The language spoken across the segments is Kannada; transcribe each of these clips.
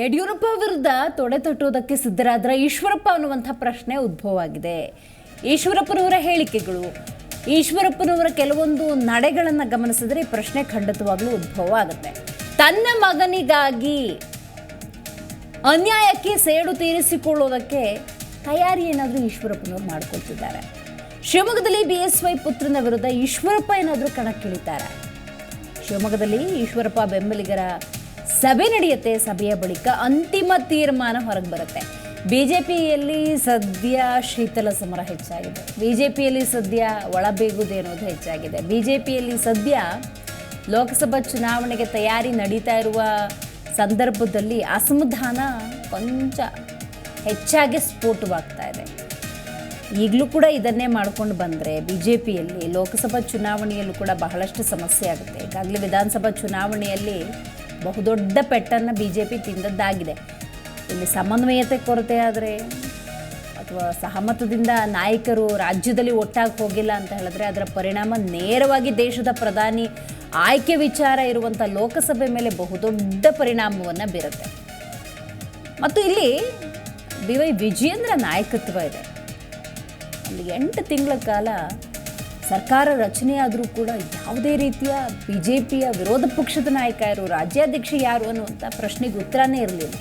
ಯಡಿಯೂರಪ್ಪ ವಿರುದ್ಧ ತೊಡೆ ತಟ್ಟುವುದಕ್ಕೆ ಸಿದ್ಧರಾದ್ರ ಈಶ್ವರಪ್ಪ ಅನ್ನುವಂಥ ಪ್ರಶ್ನೆ ಉದ್ಭವ ಆಗಿದೆ ಈಶ್ವರಪ್ಪನವರ ಹೇಳಿಕೆಗಳು. ಈಶ್ವರಪ್ಪನವರ ಕೆಲವೊಂದು ನಡೆಗಳನ್ನು ಗಮನಿಸಿದರೆ ಈ ಪ್ರಶ್ನೆ ಖಂಡಿತವಾಗ್ಲೂ ಉದ್ಭವ ಆಗುತ್ತೆ ತನ್ನ ಮಗನಿಗಾಗಿ ಅನ್ಯಾಯಕ್ಕೆ ಸೇಡು ತೀರಿಸಿಕೊಳ್ಳೋದಕ್ಕೆ ತಯಾರಿ ಏನಾದರೂ ಈಶ್ವರಪ್ಪನವರು ಮಾಡ್ಕೊಳ್ತಿದ್ದಾರೆ. ಶಿವಮೊಗ್ಗದಲ್ಲಿ ಬಿ ಎಸ್ ವೈ ಪುತ್ರನ ವಿರುದ್ಧ ಈಶ್ವರಪ್ಪ ಏನಾದರೂ ಕಣಕ್ಕಿಳಿತಾರೆ. ಶಿವಮೊಗ್ಗದಲ್ಲಿ ಈಶ್ವರಪ್ಪ ಬೆಂಬಲಿಗರ ಸಭೆ ನಡೆಯುತ್ತೆ. ಸಭೆಯ ಬಳಿಕ ಅಂತಿಮ ತೀರ್ಮಾನ ಹೊರಗೆ ಬರುತ್ತೆ. ಬಿ ಜೆ ಪಿಯಲ್ಲಿ ಸದ್ಯ ಶೀತಲ ಸಮರ ಹೆಚ್ಚಾಗಿದೆ. ಬಿ ಜೆ ಪಿಯಲ್ಲಿ ಸದ್ಯ ಒಳಬೇಗುದೆ ಅನ್ನೋದು ಹೆಚ್ಚಾಗಿದೆ. ಬಿ ಜೆ ಪಿಯಲ್ಲಿ ಸದ್ಯ ಲೋಕಸಭಾ ಚುನಾವಣೆಗೆ ತಯಾರಿ ನಡೀತಾ ಇರುವ ಸಂದರ್ಭದಲ್ಲಿ ಅಸಮಾಧಾನ ಕೊಂಚ ಹೆಚ್ಚಾಗಿ ಸ್ಫೋಟವಾಗ್ತಾ ಇದೆ. ಈಗಲೂ ಕೂಡ ಇದನ್ನೇ ಮಾಡ್ಕೊಂಡು ಬಂದರೆ ಬಿ ಜೆ ಪಿಯಲ್ಲಿ ಲೋಕಸಭಾ ಚುನಾವಣೆಯಲ್ಲೂ ಕೂಡ ಬಹಳಷ್ಟು ಸಮಸ್ಯೆ ಆಗುತ್ತೆ. ಈಗಾಗಲೇ ವಿಧಾನಸಭಾ ಚುನಾವಣೆಯಲ್ಲಿ ಬಹುದೊಡ್ಡ ಪೆಟ್ಟನ್ನು ಬಿ ಜೆ ಪಿ ತಿಂದದ್ದಾಗಿದೆ. ಇಲ್ಲಿ ಸಮನ್ವಯತೆ ಕೊರತೆ ಆದರೆ ಅಥವಾ ಸಹಮತದಿಂದ ನಾಯಕರು ರಾಜ್ಯದಲ್ಲಿ ಒಟ್ಟಾಗಿ ಹೋಗಿಲ್ಲ ಅಂತ ಹೇಳಿದ್ರೆ ಅದರ ಪರಿಣಾಮ ನೇರವಾಗಿ ದೇಶದ ಪ್ರಧಾನಿ ಆಯ್ಕೆ ವಿಚಾರ ಇರುವಂಥ ಲೋಕಸಭೆ ಮೇಲೆ ಬಹುದೊಡ್ಡ ಪರಿಣಾಮವನ್ನು ಬೀರುತ್ತೆ. ಮತ್ತು ಇಲ್ಲಿ ಬಿ ವೈ ವಿಜಯೇಂದ್ರ ನಾಯಕತ್ವ ಇದೆ. ಅಲ್ಲಿ ಎಂಟು ತಿಂಗಳ ಕಾಲ ಸರ್ಕಾರ ರಚನೆಯಾದರೂ ಕೂಡ ಯಾವುದೇ ರೀತಿಯ ಬಿ ಜೆ ಪಿಯ ವಿರೋಧ ಪಕ್ಷದ ನಾಯಕ ಯಾರು, ರಾಜ್ಯಾಧ್ಯಕ್ಷ ಯಾರು ಅನ್ನುವಂಥ ಪ್ರಶ್ನೆಗೆ ಉತ್ತರನೇ ಇರಲಿಲ್ಲ.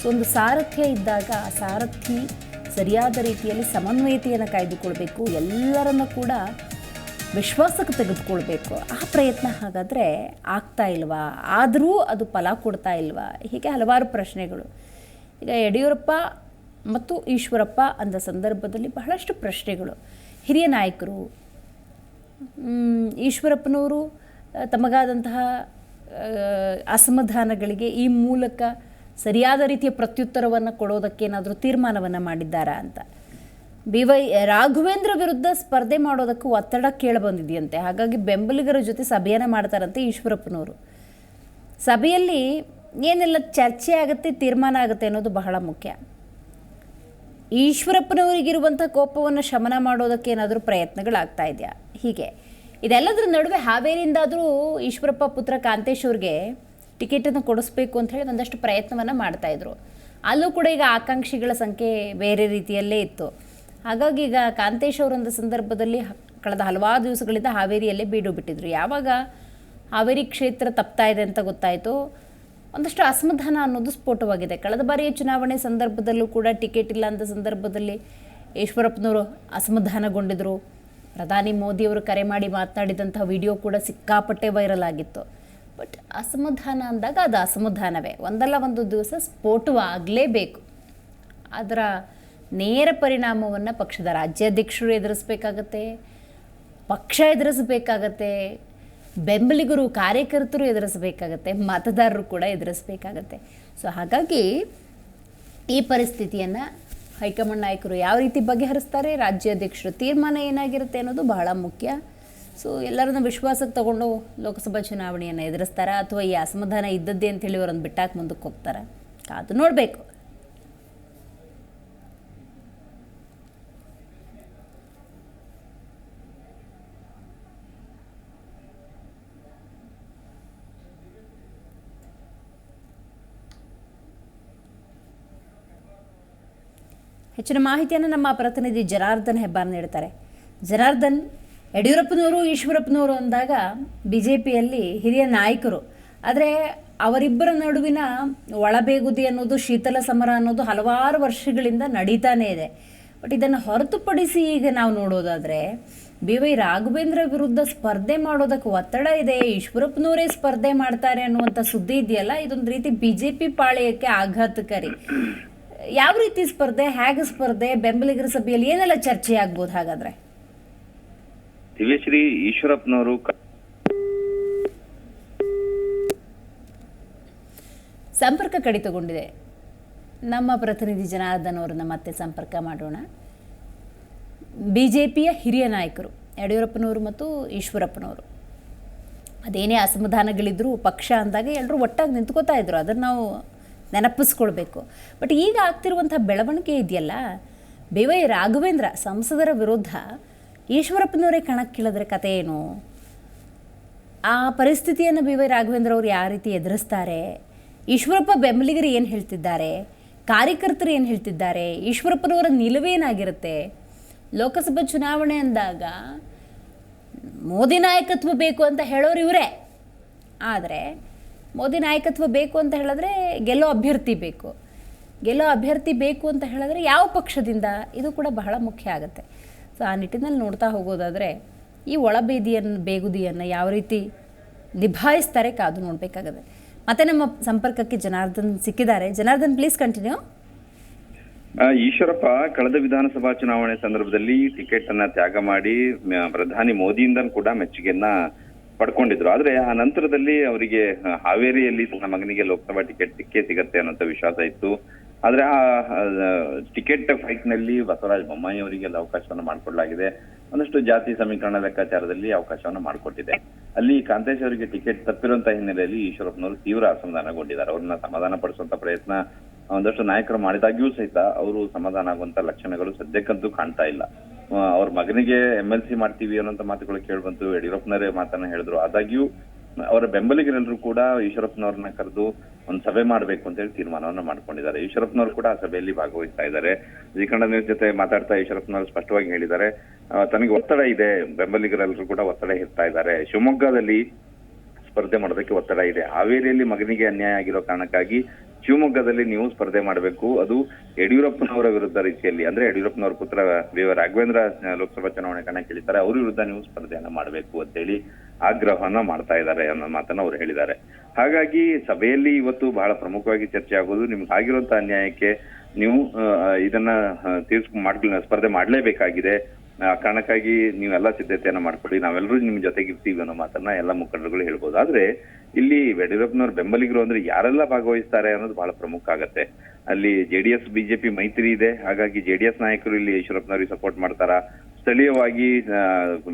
ಸೊ ಒಂದು ಸಾರಥ್ಯ ಇದ್ದಾಗ ಆ ಸಾರಥಿ ಸರಿಯಾದ ರೀತಿಯಲ್ಲಿ ಸಮನ್ವಯತೆಯನ್ನು ಕಾಯ್ದುಕೊಳ್ಬೇಕು, ಎಲ್ಲರನ್ನು ಕೂಡ ವಿಶ್ವಾಸಕ್ಕೆ ತೆಗೆದುಕೊಳ್ಬೇಕು. ಆ ಪ್ರಯತ್ನ ಹಾಗಾದರೆ ಆಗ್ತಾ ಇಲ್ವಾ? ಆದರೂ ಅದು ಫಲ ಕೊಡ್ತಾ ಇಲ್ವಾ? ಹೀಗೆ ಹಲವಾರು ಪ್ರಶ್ನೆಗಳು. ಈಗ ಯಡಿಯೂರಪ್ಪ ಮತ್ತು ಈಶ್ವರಪ್ಪ ಅಂದ ಸಂದರ್ಭದಲ್ಲಿ ಬಹಳಷ್ಟು ಪ್ರಶ್ನೆಗಳು. ಹಿರಿಯ ನಾಯಕರು ಈಶ್ವರಪ್ಪನವರು ತಮಗಾದಂತಹ ಅಸಮಾಧಾನಗಳಿಗೆ ಈ ಮೂಲಕ ಸರಿಯಾದ ರೀತಿಯ ಪ್ರತ್ಯುತ್ತರವನ್ನು ಕೊಡೋದಕ್ಕೇನಾದರೂ ತೀರ್ಮಾನವನ್ನು ಮಾಡಿದ್ದಾರಾ ಅಂತ. ಬಿ ವೈ, ರಾಘವೇಂದ್ರ ವಿರುದ್ಧ ಸ್ಪರ್ಧೆ ಮಾಡೋದಕ್ಕೂ ಒತ್ತಡ ಕೇಳಬಂದಿದೆಯಂತೆ. ಹಾಗಾಗಿ ಬೆಂಬಲಿಗರ ಜೊತೆ ಸಭೆಯನ್ನು ಮಾಡ್ತಾರಂತೆ ಈಶ್ವರಪ್ಪನವರು. ಸಭೆಯಲ್ಲಿ ಏನೆಲ್ಲ ಚರ್ಚೆ ಆಗುತ್ತೆ, ತೀರ್ಮಾನ ಆಗುತ್ತೆ ಅನ್ನೋದು ಬಹಳ ಮುಖ್ಯ. ಈಶ್ವರಪ್ಪನವರಿಗಿರುವಂಥ ಕೋಪವನ್ನು ಶಮನ ಮಾಡೋದಕ್ಕೆ ಏನಾದರೂ ಪ್ರಯತ್ನಗಳಾಗ್ತಾ ಇದೆಯಾ? ಹೀಗೆ. ಇದೆಲ್ಲದರ ನಡುವೆ ಹಾವೇರಿಯಿಂದಾದರೂ ಈಶ್ವರಪ್ಪ ಪುತ್ರ ಕಾಂತೇಶ್ ಅವ್ರಿಗೆ ಟಿಕೆಟನ್ನು ಕೊಡಿಸ್ಬೇಕು ಅಂತ ಹೇಳಿ ಒಂದಷ್ಟು ಪ್ರಯತ್ನವನ್ನು ಮಾಡ್ತಾಯಿದ್ರು ಅಲ್ಲೂ ಕೂಡ ಈಗ ಆಕಾಂಕ್ಷಿಗಳ ಸಂಖ್ಯೆ ಬೇರೆ ರೀತಿಯಲ್ಲೇ ಇತ್ತು. ಹಾಗಾಗಿ ಈಗ ಕಾಂತೇಶ್ ಅವರೊಂದು ಸಂದರ್ಭದಲ್ಲಿ ಕಳೆದ ಹಲವಾರು ದಿವಸಗಳಿಂದ ಹಾವೇರಿಯಲ್ಲೇ ಬೀಡು ಬಿಟ್ಟಿದ್ರು. ಯಾವಾಗ ಹಾವೇರಿ ಕ್ಷೇತ್ರ ತಪ್ತಾ ಇದೆ ಅಂತ ಗೊತ್ತಾಯಿತು. ಒಂದಷ್ಟು ಅಸಮಾಧಾನ ಅನ್ನೋದು ಸ್ಫೋಟವಾಗಿದೆ. ಕಳೆದ ಬಾರಿಯ ಚುನಾವಣೆ ಸಂದರ್ಭದಲ್ಲೂ ಕೂಡ ಟಿಕೆಟ್ ಇಲ್ಲ ಅಂತ ಸಂದರ್ಭದಲ್ಲಿ ಈಶ್ವರಪ್ಪನವರು ಅಸಮಾಧಾನಗೊಂಡಿದ್ದರು ಪ್ರಧಾನಿ ಮೋದಿಯವರು ಕರೆ ಮಾಡಿ ಮಾತನಾಡಿದಂಥ ವಿಡಿಯೋ ಕೂಡ ಸಿಕ್ಕಾಪಟ್ಟೆ ವೈರಲ್ ಆಗಿತ್ತು. ಬಟ್ ಅಸಮಾಧಾನ ಅಂದಾಗ ಅದು ಅಸಮಾಧಾನವೇ. ಒಂದಲ್ಲ ಒಂದು ದಿವಸ ಸ್ಫೋಟವಾಗಲೇಬೇಕು. ಅದರ ನೇರ ಪರಿಣಾಮವನ್ನು ಪಕ್ಷದ ರಾಜ್ಯಾಧ್ಯಕ್ಷರು ಎದುರಿಸಬೇಕಾಗತ್ತೆ, ಪಕ್ಷ ಎದುರಿಸಬೇಕಾಗತ್ತೆ ಬೆಂಬಲಿಗರು, ಕಾರ್ಯಕರ್ತರು ಎದುರಿಸಬೇಕಾಗತ್ತೆ, ಮತದಾರರು ಕೂಡ ಎದುರಿಸಬೇಕಾಗತ್ತೆ. ಸೊ ಹಾಗಾಗಿ ಈ ಪರಿಸ್ಥಿತಿಯನ್ನು ಹೈಕಮಾಂಡ್ ನಾಯಕರು ಯಾವ ರೀತಿ ಬಗೆಹರಿಸ್ತಾರೆ, ರಾಜ್ಯಾಧ್ಯಕ್ಷರ ತೀರ್ಮಾನ ಏನಾಗಿರುತ್ತೆ ಅನ್ನೋದು ಬಹಳ ಮುಖ್ಯ. ಸೊ ಎಲ್ಲರನ್ನ ವಿಶ್ವಾಸಕ್ಕೆ ತಗೊಂಡು ಲೋಕಸಭಾ ಚುನಾವಣೆಯನ್ನು ಎದುರಿಸ್ತಾರಾ ಅಥವಾ ಈ ಅಸಮಾಧಾನ ಇದ್ದದ್ದೇ ಅಂತೇಳಿ ಅವರನ್ನು ಬಿಟ್ಟಾಕಿ ಮುಂದಕ್ಕೆ ಹೋಗ್ತಾರೆ? ಅದು ನೋಡಬೇಕು. ಹೆಚ್ಚಿನ ಮಾಹಿತಿಯನ್ನು ನಮ್ಮ ಪ್ರತಿನಿಧಿ ಜನಾರ್ದನ್ ಹೆಬ್ಬಾರ್ ನೀಡ್ತಾರೆ ಜನಾರ್ದನ್, ಯಡಿಯೂರಪ್ಪನವರು, ಈಶ್ವರಪ್ಪನವರು ಅಂದಾಗ ಬಿ ಜೆ ಪಿಯಲ್ಲಿ ಹಿರಿಯ ನಾಯಕರು. ಆದರೆ ಅವರಿಬ್ಬರ ನಡುವಿನ ಒಳಬೇಗುದಿ ಅನ್ನೋದು, ಶೀತಲ ಸಮರ ಅನ್ನೋದು ಹಲವಾರು ವರ್ಷಗಳಿಂದ ನಡೀತಾನೇ ಇದೆ. ಬಟ್ ಇದನ್ನು ಹೊರತುಪಡಿಸಿ ಈಗ ನಾವು ನೋಡೋದಾದರೆ ಬಿ ವೈ ರಾಘವೇಂದ್ರ ವಿರುದ್ಧ ಸ್ಪರ್ಧೆ ಮಾಡೋದಕ್ಕೆ ಒತ್ತಡ ಇದೆ. ಈಶ್ವರಪ್ಪನವರೇ ಸ್ಪರ್ಧೆ ಮಾಡ್ತಾರೆ ಅನ್ನುವಂಥ ಸುದ್ದಿ ಇದೆಯಲ್ಲ? ಇದೊಂದು ರೀತಿ ಬಿ ಜೆ ಪಿ ಪಾಳೆಯಕ್ಕೆ ಆಘಾತಕಾರಿ. ಯಾವ ರೀತಿ ಸ್ಪರ್ಧೆ ಹೇಗೆ ಸ್ಪರ್ಧೆ ಬೆಂಬಲಿಗರ ಸಭೆಯಲ್ಲಿ ಏನೆಲ್ಲ ಚರ್ಚೆ ಆಗ್ಬೋದು ಹಾಗಾದ್ರೆ? ದಿವ್ಯಶ್ರೀ ಈಶ್ವರಪ್ಪನವರು ಸಂಪರ್ಕ ಕಡಿತಗೊಂಡಿದೆ. ನಮ್ಮ ಪ್ರತಿನಿಧಿ ಜನಾರ್ದನ್ ಅವರನ್ನ ಮತ್ತೆ ಸಂಪರ್ಕ ಮಾಡೋಣ. ಬಿ ಜೆ ಪಿಯ ಹಿರಿಯ ನಾಯಕರು ಯಡಿಯೂರಪ್ಪನವರು ಮತ್ತು ಈಶ್ವರಪ್ಪನವರು. ಅದೇನೇ ಅಸಮಾಧಾನಗಳಿದ್ರು ಪಕ್ಷ ಅಂದಾಗ ಎಲ್ಲರೂ ಒಟ್ಟಾಗಿ ನಿಂತ್ಕೋತಾ ಇದ್ರು. ಅದನ್ನು ನಾವು ನೆನಪಿಸ್ಕೊಳ್ಬೇಕು. ಬಟ್ ಈಗ ಆಗ್ತಿರುವಂಥ ಬೆಳವಣಿಗೆ ಇದೆಯಲ್ಲ ಬಿ ವೈ ರಾಘವೇಂದ್ರ ಸಂಸದರ ವಿರುದ್ಧ ಈಶ್ವರಪ್ಪನವರೇ ಕಣಕ್ಕಿಳಿದ್ರೆ ಕತೆ ಏನು? ಆ ಪರಿಸ್ಥಿತಿಯನ್ನು ಬಿ ವೈ ರಾಘವೇಂದ್ರ ಅವರು ಯಾವ ರೀತಿ ಎದುರಿಸ್ತಾರೆ? ಈಶ್ವರಪ್ಪ ಬೆಂಬಲಿಗರು ಏನು ಹೇಳ್ತಿದ್ದಾರೆ? ಕಾರ್ಯಕರ್ತರು ಏನು ಹೇಳ್ತಿದ್ದಾರೆ? ಈಶ್ವರಪ್ಪನವರ ನಿಲುವೇನಾಗಿರುತ್ತೆ ಲೋಕಸಭಾ ಚುನಾವಣೆ ಅಂದಾಗ ಮೋದಿ ನಾಯಕತ್ವ ಬೇಕು ಅಂತ ಹೇಳೋರು ಇವರೇ. ಆದರೆ ಮೋದಿ ನಾಯಕತ್ವ ಬೇಕು ಅಂತ ಹೇಳಿದ್ರೆ ಗೆಲ್ಲೋ ಅಭ್ಯರ್ಥಿ ಬೇಕು. ಗೆಲ್ಲೋ ಅಭ್ಯರ್ಥಿ ಬೇಕು ಅಂತ ಹೇಳಿದ್ರೆ ಯಾವ ಪಕ್ಷದಿಂದ? ಇದು ಕೂಡ ಬಹಳ ಮುಖ್ಯ ಆಗುತ್ತೆ. ಸೊ ಆ ನಿಟ್ಟಿನಲ್ಲಿ ನೋಡ್ತಾ ಹೋಗೋದಾದರೆ ಈ ಒಳಬೇದಿಯನ್ನು, ಬೇಗುದಿಯನ್ನು ಯಾವ ರೀತಿ ನಿಭಾಯಿಸ್ತಾರೆ ಕಾದು ನೋಡಬೇಕಾಗತ್ತೆ. ಮತ್ತೆ ನಮ್ಮ ಸಂಪರ್ಕಕ್ಕೆ ಜನಾರ್ದನ್ ಸಿಕ್ಕಿದ್ದಾರೆ. ಜನಾರ್ದನ್ ಪ್ಲೀಸ್ ಕಂಟಿನ್ಯೂ ಈಶ್ವರಪ್ಪ, ಕಳೆದ ವಿಧಾನಸಭಾ ಚುನಾವಣೆ ಸಂದರ್ಭದಲ್ಲಿ ಟಿಕೆಟ್ ಅನ್ನ ತ್ಯಾಗ ಮಾಡಿ ಪ್ರಧಾನಿ ಮೋದಿಯಿಂದ ಕೂಡ ಮೆಚ್ಚುಗೆಯನ್ನ ಪಡ್ಕೊಂಡಿದ್ರು. ಆದ್ರೆ ಆ ನಂತರದಲ್ಲಿ ಅವರಿಗೆ ಹಾವೇರಿಯಲ್ಲಿ ತನ್ನ ಮಗನಿಗೆ ಲೋಕಸಭಾ ಟಿಕೆಟ್ ಸಿಕ್ಕೇ ಸಿಗತ್ತೆ ಅನ್ನೋಂತ ವಿಶ್ವಾಸ ಇತ್ತು. ಆದ್ರೆ ಆ ಟಿಕೆಟ್ ಫೈಟ್ನಲ್ಲಿ ಬಸವರಾಜ ಬೊಮ್ಮಾಯಿ ಅವರಿಗೆ ಅಲ್ಲಿ ಅವಕಾಶವನ್ನು ಮಾಡಿಕೊಡಲಾಗಿದೆ. ಒಂದಷ್ಟು ಜಾತಿ ಸಮೀಕರಣ ಲೆಕ್ಕಾಚಾರದಲ್ಲಿ ಅವಕಾಶವನ್ನು ಮಾಡಿಕೊಟ್ಟಿದೆ. ಅಲ್ಲಿ ಕಾಂತೇಶ್ ಅವರಿಗೆ ಟಿಕೆಟ್ ತಪ್ಪಿರುವಂತಹ ಹಿನ್ನೆಲೆಯಲ್ಲಿ ಈಶ್ವರಪ್ಪನವರು ತೀವ್ರ ಅಸಮಾಧಾನಗೊಂಡಿದ್ದಾರೆ. ಅವ್ರನ್ನ ಸಮಾಧಾನ ಪಡಿಸುವಂತ ಪ್ರಯತ್ನ ಒಂದಷ್ಟು ನಾಯಕರು ಮಾಡಿದಾಗ್ಯೂ ಸಹಿತ ಅವರು ಸಮಾಧಾನ ಆಗುವಂತ ಲಕ್ಷಣಗಳು ಸದ್ಯಕ್ಕಂತೂ ಕಾಣ್ತಾ ಇಲ್ಲ. ಅವ್ರ ಮಗನಿಗೆ ಎಂ ಎಲ್ ಸಿ ಮಾಡ್ತೀವಿ ಅನ್ನೋಂತ ಮಾತುಗಳು ಕೇಳ್ಬಂತು, ಯಡಿಯೂರಪ್ಪನವರೇ ಮಾತನ್ನ ಹೇಳಿದ್ರು. ಆದಾಗ್ಯೂ ಅವರ ಬೆಂಬಲಿಗರೆಲ್ಲರೂ ಕೂಡ ಈಶ್ವರಪ್ಪನವ್ರನ್ನ ಕರೆದು ಒಂದ್ ಸಭೆ ಮಾಡಬೇಕು ಅಂತ ಹೇಳಿ ತೀರ್ಮಾನವನ್ನ ಮಾಡ್ಕೊಂಡಿದ್ದಾರೆ. ಈಶ್ವರಪ್ಪನವರು ಕೂಡ ಆ ಸಭೆಯಲ್ಲಿ ಭಾಗವಹಿಸ್ತಾ ಇದ್ದಾರೆ. ಜಿ ಕನ್ನಡ ನ್ಯೂಸ್ ಜೊತೆ ಮಾತಾಡ್ತಾ ಈಶ್ವರಪ್ಪನವರು ಸ್ಪಷ್ಟವಾಗಿ ಹೇಳಿದ್ದಾರೆ. ತನಗೆ ಒತ್ತಡ ಇದೆ. ಬೆಂಬಲಿಗರೆಲ್ಲರೂ ಕೂಡ ಒತ್ತಡ ಇರ್ತಾ ಇದ್ದಾರೆ. ಶಿವಮೊಗ್ಗದಲ್ಲಿ ಸ್ಪರ್ಧೆ ಮಾಡೋದಕ್ಕೆ ಒತ್ತಡ ಇದೆ. ಹಾವೇರಿಯಲ್ಲಿ ಮಗನಿಗೆ ಅನ್ಯಾಯ ಆಗಿರೋ ಕಾರಣಕ್ಕಾಗಿ ಶಿವಮೊಗ್ಗದಲ್ಲಿ ನೀವು ಸ್ಪರ್ಧೆ ಮಾಡಬೇಕು. ಅದು ಯಡಿಯೂರಪ್ಪನವರ ವಿರುದ್ಧ ರೀತಿಯಲ್ಲಿ, ಅಂದ್ರೆ ಯಡಿಯೂರಪ್ಪನವರ ಪುತ್ರ ವಿ ರಾಘವೇಂದ್ರ ಲೋಕಸಭಾ ಚುನಾವಣೆ ಕಣಕ್ಕಿಳಿತಾರೆ ಅವ್ರ ವಿರುದ್ಧ ನೀವು ಸ್ಪರ್ಧೆಯನ್ನ ಮಾಡಬೇಕು ಅಂತೇಳಿ ಆಗ್ರಹವನ್ನ ಮಾಡ್ತಾ ಇದ್ದಾರೆ ಅನ್ನೋ ಮಾತನ್ನ ಅವ್ರು ಹೇಳಿದ್ದಾರೆ. ಹಾಗಾಗಿ ಸಭೆಯಲ್ಲಿ ಇವತ್ತು ಬಹಳ ಪ್ರಮುಖವಾಗಿ ಚರ್ಚೆ ಆಗೋದು, ನಿಮ್ಗೆ ಆಗಿರುವಂತ ಅನ್ಯಾಯಕ್ಕೆ ನೀವು ಇದನ್ನ ತೀರ್ಸ್ ಮಾಡ್ಲಿ ಸ್ಪರ್ಧೆ ಮಾಡ್ಲೇಬೇಕಾಗಿದೆ. ಆ, ಕಾರಣಕ್ಕಾಗಿ ನೀವೆಲ್ಲ ಸಿದ್ಧತೆಯನ್ನ ಮಾಡ್ಕೊಳ್ಳಿ. ನಾವೆಲ್ಲರೂ ನಿಮ್ ಜೊತೆಗಿರ್ತೀವಿ ಅನ್ನೋ ಮಾತನ್ನ ಎಲ್ಲ ಮುಖಂಡರುಗಳು ಹೇಳ್ಬೋದು. ಆದ್ರೆ, ಇಲ್ಲಿ ಯಡಿಯೂರಪ್ಪನವ್ರ ಬೆಂಬಲಿಗರು ಅಂದ್ರೆ ಯಾರೆಲ್ಲ ಭಾಗವಹಿಸ್ತಾರೆ ಅನ್ನೋದು ಬಹಳ ಪ್ರಮುಖ ಆಗತ್ತೆ. ಅಲ್ಲಿ ಜೆಡಿಎಸ್, ಬಿಜೆಪಿ ಮೈತ್ರಿ ಇದೆ. ಹಾಗಾಗಿ ಜೆಡಿಎಸ್ ನಾಯಕರು ಇಲ್ಲಿ ಈಶ್ವರಪ್ಪನವ್ರಿಗೆ ಸಪೋರ್ಟ್ ಮಾಡ್ತಾರ? ಸ್ಥಳೀಯವಾಗಿ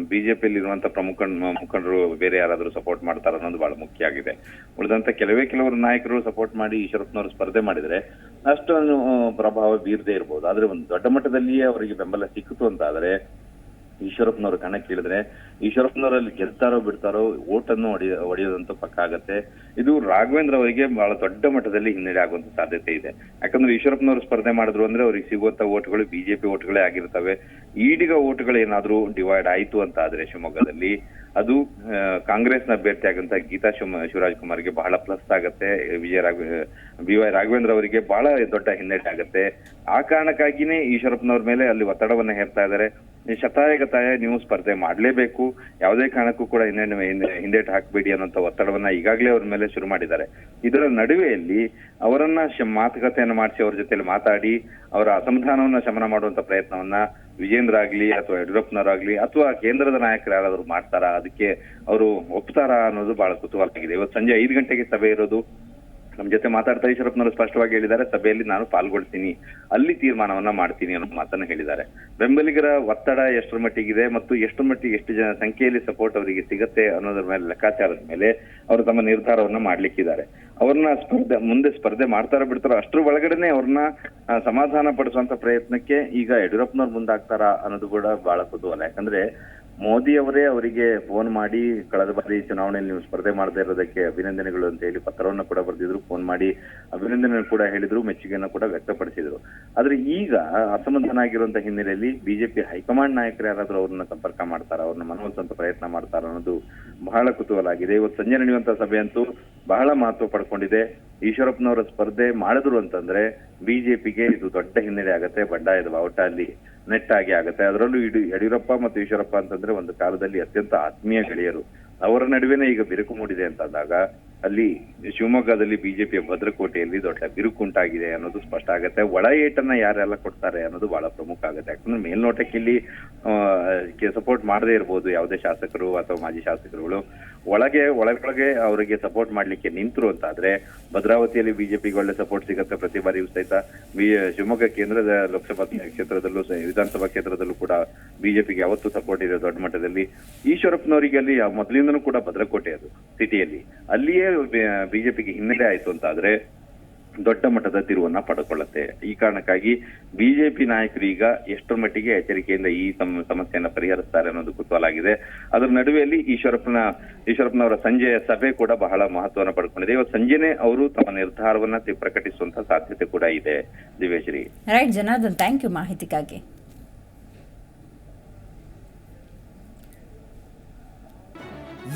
ಬಿಜೆಪಿಯಲ್ಲಿ ಇರುವಂತ ಪ್ರಮುಖ, ಮುಖಂಡರು ಬೇರೆ ಯಾರಾದರೂ ಸಪೋರ್ಟ್ ಮಾಡ್ತಾರ ಅನ್ನೋದು ಬಹಳ ಮುಖ್ಯ ಆಗಿದೆ. ಉಳಿದಂತ ಕೆಲವೇ ಕೆಲವರು ನಾಯಕರು ಸಪೋರ್ಟ್ ಮಾಡಿ ಈಶ್ವರಪ್ಪನವರು ಸ್ಪರ್ಧೆ ಮಾಡಿದ್ರೆ ಅಷ್ಟೊಂದು ಪ್ರಭಾವ ಬೀರದೇ ಇರ್ಬೋದು. ಆದ್ರೆ ಒಂದು ದೊಡ್ಡ ಮಟ್ಟದಲ್ಲಿಯೇ ಅವರಿಗೆ ಬೆಂಬಲ ಸಿಕ್ಕಿತು ಅಂತ ಆದ್ರೆ ಈಶ್ವರಪ್ಪನವ್ರ ಕಣಕ್ಕೆ ಇಳಿದ್ರೆ ಈಶ್ವರಪ್ಪನವರಲ್ಲಿ ಗೆಲ್ತಾರೋ ಬಿಡ್ತಾರೋ ಓಟನ್ನು ಹೊಡೆಯ ಹೊಡೆಯೋದಂತೂ ಪಕ್ಕ ಆಗತ್ತೆ. ಇದು ರಾಘವೇಂದ್ರ ಅವರಿಗೆ ಬಹಳ ದೊಡ್ಡ ಮಟ್ಟದಲ್ಲಿ ಹಿನ್ನಡೆ ಆಗುವಂತ ಸಾಧ್ಯತೆ ಇದೆ. ಯಾಕಂದ್ರೆ ಈಶ್ವರಪ್ಪನವರು ಸ್ಪರ್ಧೆ ಮಾಡಿದ್ರು ಅಂದ್ರೆ ಅವ್ರಿಗೆ ಸಿಗುವಂತ ಓಟ್ಗಳು ಬಿಜೆಪಿ ಓಟ್ಗಳೇ ಆಗಿರ್ತವೆ. ಈಡಿಗ ಓಟ್ಗಳು ಏನಾದ್ರೂ ಡಿವೈಡ್ ಆಯ್ತು ಅಂತ ಆದ್ರೆ ಶಿವಮೊಗ್ಗದಲ್ಲಿ, ಅದು ಕಾಂಗ್ರೆಸ್ನ ಅಭ್ಯರ್ಥಿ ಆಗಂತ ಗೀತಾ ಶಿವ ಶಿವರಾಜ್ ಕುಮಾರ್ಗೆ ಬಹಳ ಪ್ಲಸ್ ಆಗತ್ತೆ. ವಿಜಯ ರಾಘ, ಬಿ ವೈ ರಾಘವೇಂದ್ರ ಅವರಿಗೆ ಬಹಳ ದೊಡ್ಡ ಹಿನ್ನಡೆ ಆಗತ್ತೆ. ಆ ಕಾರಣಕ್ಕಾಗಿನೇ ಈಶ್ವರಪ್ಪನವ್ರ ಮೇಲೆ ಅಲ್ಲಿ ಒತ್ತಡವನ್ನ ಹೇರ್ತಾ ಇದ್ದಾರೆ. ಶತಾಯಗತಾಯ ನೀವು ಸ್ಪರ್ಧೆ ಮಾಡಲೇಬೇಕು. ಯಾವುದೇ ಕಾರಣಕ್ಕೂ ಕೂಡ ಹಿಂದೆ ಹಿಂದೇಟು ಹಾಕ್ಬೇಡಿ ಅನ್ನೋಂಥ ಒತ್ತಡವನ್ನ ಈಗಾಗಲೇ ಅವ್ರ ಮೇಲೆ ಶುರು ಮಾಡಿದ್ದಾರೆ. ಇದರ ನಡುವೆಯಲ್ಲಿ ಅವರನ್ನ ಮಾತುಕತೆಯನ್ನು ಮಾತುಕತೆಯನ್ನ ಮಾಡಿಸಿ ಅವ್ರ ಜೊತೆಲಿ ಮಾತಾಡಿ, ಅವರ ಅಸಮಾಧಾನವನ್ನ ಶಮನ ಮಾಡುವಂತ ಪ್ರಯತ್ನವನ್ನ ವಿಜೇಂದ್ರ ಆಗ್ಲಿ ಅಥವಾ ಯಡಿಯೂರಪ್ಪನವರಾಗ್ಲಿ ಅಥವಾ ಕೇಂದ್ರದ ನಾಯಕರು ಯಾರಾದ್ರು ಮಾಡ್ತಾರಾ? ಅದಕ್ಕೆ ಅವರು ಒಪ್ತಾರಾ ಅನ್ನೋದು ಬಹಳ ಕುತೂಹಲ ಆಗಿದೆ ಇವತ್ತು ಸಂಜೆ ಐದು ಗಂಟೆಗೆ ಸಭೆ ಇರೋದು ನಮ್ ಜೊತೆ ಮಾತಾಡ್ತಾ ಈಶ್ವರಪ್ಪನವರು ಸ್ಪಷ್ಟವಾಗಿ ಹೇಳಿದ್ದಾರೆ, ಸಭೆಯಲ್ಲಿ ನಾನು ಪಾಲ್ಗೊಳ್ತೀನಿ, ಅಲ್ಲಿ ತೀರ್ಮಾನವನ್ನ ಮಾಡ್ತೀನಿ ಅನ್ನೋ ಮಾತನ್ನ ಹೇಳಿದ್ದಾರೆ. ಬೆಂಬಲಿಗರ ಒತ್ತಡ ಎಷ್ಟರ ಮಟ್ಟಿಗಿದೆ ಮತ್ತು ಎಷ್ಟು ಮಟ್ಟಿಗೆ ಎಷ್ಟು ಜನ ಸಂಖ್ಯೆಯಲ್ಲಿ ಸಪೋರ್ಟ್ ಅವರಿಗೆ ಸಿಗತ್ತೆ ಅನ್ನೋದ್ರ ಮೇಲೆ ಲೆಕ್ಕಾಚಾರದ ಮೇಲೆ ಅವರು ತಮ್ಮ ನಿರ್ಧಾರವನ್ನ ಮಾಡ್ಲಿಕ್ಕಿದ್ದಾರೆ. ಅವ್ರನ್ನ ಸ್ಪರ್ಧೆ, ಮುಂದೆ ಸ್ಪರ್ಧೆ ಮಾಡ್ತಾರ ಬಿಡ್ತಾರೋ ಅಷ್ಟ್ರ ಒಳಗಡೆನೆ ಅವ್ರನ್ನ ಸಮಾಧಾನ ಪಡಿಸುವಂತ ಪ್ರಯತ್ನಕ್ಕೆ ಈಗ ಯಡಿಯೂರಪ್ಪನವ್ರು ಮುಂದಾಗ್ತಾರಾ ಅನ್ನೋದು ಕೂಡ ಬಹಳ ಕುತೂಹಲ. ಯಾಕಂದ್ರೆ ಮೋದಿ ಅವರೇ ಅವರಿಗೆ ಫೋನ್ ಮಾಡಿ, ಕಳೆದ ಬಾರಿ ಚುನಾವಣೆಯಲ್ಲಿ ನೀವು ಸ್ಪರ್ಧೆ ಮಾಡದೇ ಇರೋದಕ್ಕೆ ಅಭಿನಂದನೆಗಳು ಅಂತ ಹೇಳಿ ಪತ್ರವನ್ನು ಕೂಡ ಬರೆದಿದ್ರು ಫೋನ್ ಮಾಡಿ ಅಭಿನಂದನೆ ಕೂಡ ಹೇಳಿದ್ರು, ಮೆಚ್ಚುಗೆಯನ್ನು ಕೂಡ ವ್ಯಕ್ತಪಡಿಸಿದ್ರು. ಆದ್ರೆ ಈಗ ಅಸಮಾಧಾನ ಹಿನ್ನೆಲೆಯಲ್ಲಿ ಬಿಜೆಪಿ ಹೈಕಮಾಂಡ್ ನಾಯಕರು ಯಾರಾದ್ರೂ ಅವ್ರನ್ನ ಸಂಪರ್ಕ ಮಾಡ್ತಾರ, ಅವ್ರನ್ನ ಮನವೊಲಿಸುವಂತ ಪ್ರಯತ್ನ ಮಾಡ್ತಾರ ಅನ್ನೋದು ಬಹಳ ಕುತೂಹಲ ಆಗಿದೆ ಇವತ್ತು ಸಂಜೆ ನಡೆಯುವಂತ ಸಭೆ ಅಂತೂ ಬಹಳ ಮಹತ್ವ ಪಡ್ಕೊಂಡಿದೆ. ಈಶ್ವರಪ್ಪನವರ ಸ್ಪರ್ಧೆ ಮಾಡಿದ್ರು ಅಂತಂದ್ರೆ ಬಿಜೆಪಿಗೆ ಇದು ದೊಡ್ಡ ಹಿನ್ನಡೆ ಆಗತ್ತೆ, ಬಂಡಾಯದ ಬಾವುಟ ಅಲ್ಲಿ. ನೆಟ್ಟಾಗಿ ಆಗುತ್ತೆ. ಅದರಲ್ಲೂ ಇಡೀ, ಯಡಿಯೂರಪ್ಪ ಮತ್ತು ಈಶ್ವರಪ್ಪ ಅಂತಂದ್ರೆ ಒಂದು ಕಾಲದಲ್ಲಿ ಅತ್ಯಂತ ಆತ್ಮೀಯ ಗೆಳೆಯರು. ಅವರ ನಡುವೆನೇ ಈಗ ಬಿರುಕು ಮೂಡಿದೆ ಅಂತಾದಾಗ ಅಲ್ಲಿ ಶಿವಮೊಗ್ಗದಲ್ಲಿ ಬಿಜೆಪಿಯ ಭದ್ರಕೋಟೆಯಲ್ಲಿ ದೊಡ್ಡ ಬಿರುಕು ಉಂಟಾಗಿದೆ ಅನ್ನೋದು ಸ್ಪಷ್ಟ ಆಗುತ್ತೆ. ಒಳ ಏಟನ್ನ ಯಾರೆಲ್ಲ ಕೊಡ್ತಾರೆ ಅನ್ನೋದು ಬಹಳ ಪ್ರಮುಖ ಆಗುತ್ತೆ. ಯಾಕಂದ್ರೆ ಮೇಲ್ನೋಟಕ್ಕೆ ಇಲ್ಲಿ ಸಪೋರ್ಟ್ ಮಾಡದೇ ಇರ್ಬೋದು ಯಾವುದೇ ಶಾಸಕರು ಅಥವಾ ಮಾಜಿ ಶಾಸಕರುಗಳು. ಒಳಗೆ, ಒಳಗೊಳಗೆ ಅವರಿಗೆ ಸಪೋರ್ಟ್ ಮಾಡ್ಲಿಕ್ಕೆ ನಿಂತರು ಅಂತಾದ್ರೆ ಭದ್ರಾವತಿಯಲ್ಲಿ ಬಿಜೆಪಿಗೆ ಒಳ್ಳೆ ಸಪೋರ್ಟ್ ಸಿಗುತ್ತೆ ಪ್ರತಿ ಬಾರಿ ಸಹಿತ. ಶಿವಮೊಗ್ಗ ಕೇಂದ್ರದ ಲೋಕಸಭಾ ಕ್ಷೇತ್ರದಲ್ಲೂ ವಿಧಾನಸಭಾ ಕ್ಷೇತ್ರದಲ್ಲೂ ಕೂಡ ಬಿಜೆಪಿಗೆ ಯಾವತ್ತೂ ಸಪೋರ್ಟ್ ಇದೆ ದೊಡ್ಡ ಮಟ್ಟದಲ್ಲಿ ಈಶ್ವರಪ್ಪನವರಿಗೆ ಅಲ್ಲಿ ಮೊದಲಿಂದನೂ ಕೂಡ ಭದ್ರಕೋಟೆ ಅದು, ಸಿಟಿಯಲ್ಲಿ. ಅಲ್ಲಿಯೇ ಬಿಜೆಪಿಗೆ ಹಿನ್ನಡೆ ಆಯ್ತು ಅಂತಾದ್ರೆ ದೊಡ್ಡ ಮಟ್ಟದ ತಿರುವನ್ನ ಪಡ್ಕೊಳ್ಳುತ್ತೆ. ಈ ಕಾರಣಕ್ಕಾಗಿ ಬಿಜೆಪಿ ನಾಯಕರು ಈಗ ಎಷ್ಟರ ಮಟ್ಟಿಗೆ ಎಚ್ಚರಿಕೆಯಿಂದ ಈ ಸಮ- ಸಮಸ್ಯೆಯನ್ನ ಪರಿಹರಿಸ್ತಾರೆ ಅನ್ನೋದು ಕುತೂಹಲ ಆಗಿದೆ ಅದರ ನಡುವೆಯಲ್ಲಿ ಈಶ್ವರಪ್ಪನ, ಈಶ್ವರಪ್ಪನವರ ಸಂಜೆಯ ಸಭೆ ಕೂಡ ಬಹಳ ಮಹತ್ವವನ್ನು ಪಡ್ಕೊಂಡಿದೆ. ಇವತ್ತು ಸಂಜೆನೆ ಅವರು ತಮ್ಮ ನಿರ್ಧಾರವನ್ನ ಪ್ರಕಟಿಸುವಂತ ಸಾಧ್ಯತೆ ಕೂಡ ಇದೆ. ದಿವೇಶ್ರೀ ರೈಟ್ ಜನಾರ್ದನ್ ಥ್ಯಾಂಕ್ ಯು ಮಾಹಿತಿಗಾಗಿ.